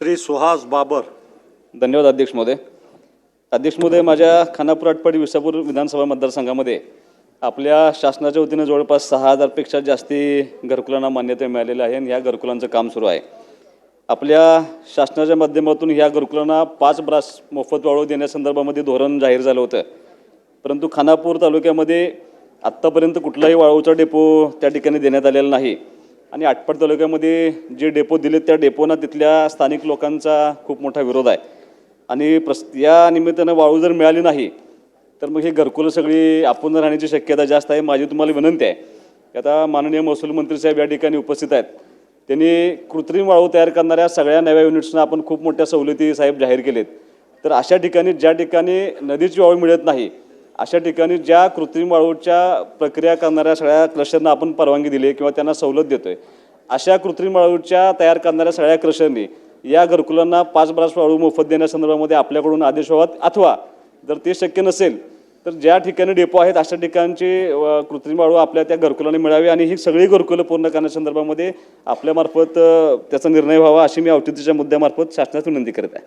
श्री सुहास बाबर. धन्यवाद अध्यक्ष महोदय. अध्यक्ष महोदय माझ्या खानापूर आटपाडी विसापूर विधानसभा मतदारसंघामध्ये आपल्या शासनाच्या वतीनं जवळपास सहा हजारपेक्षा जास्ती घरकुलांना मान्यता मिळालेली आहे आणि ह्या घरकुलांचं काम सुरू आहे. आपल्या शासनाच्या माध्यमातून ह्या घरकुलांना पाच ब्रास मोफत वाळू देण्यासंदर्भामध्ये धोरण जाहीर झालं होतं. परंतु खानापूर तालुक्यामध्ये आत्तापर्यंत कुठलाही वाळूचा डेपो त्या ठिकाणी देण्यात आलेला नाही. आणि आटपाड तालुक्यामध्ये जे डेपो दिलेत त्या डेपोना तिथल्या स्थानिक लोकांचा खूप मोठा विरोध आहे. आणि प्रस या निमित्तानं वाळू जर मिळाली नाही तर मग हे घरकुलं सगळी आपण राहण्याची शक्यता जास्त आहे माझी तुम्हाला विनंती आहे. की आता माननीय महसूल मंत्री साहेब या ठिकाणी उपस्थित आहेत. त्यांनी कृत्रिम वाळू तयार करणाऱ्या सगळ्या नव्या युनिट्सना आपण खूप मोठ्या सवलती साहेब जाहीर केलेत. तर अशा ठिकाणी ज्या ठिकाणी नदीची वाळू मिळत नाही अशा ठिकाणी ज्या कृत्रिम वाळूच्या प्रक्रिया करणाऱ्या सगळ्या क्लस्टरना आपण परवानगी दिली किंवा त्यांना सवलत देतोय अशा कृत्रिम वाळूच्या तयार करणाऱ्या सगळ्या क्रशरनी या घरकुलांना पाच ब्रास वाळू मोफत देण्यासंदर्भामध्ये आपल्याकडून आदेश व्हावात अथवा जर ते शक्य नसेल तर ज्या ठिकाणी डेपो आहेत अशा ठिकाणची कृत्रिम वाळू आपल्या त्या घरकुलाने मिळावी आणि ही सगळी घरकुलं पूर्ण करण्यासंदर्भामध्ये आपल्यामार्फत त्याचा निर्णय व्हावा अशी मी औचितीच्या मुद्द्यामार्फत शासनास विनंती करत आहे.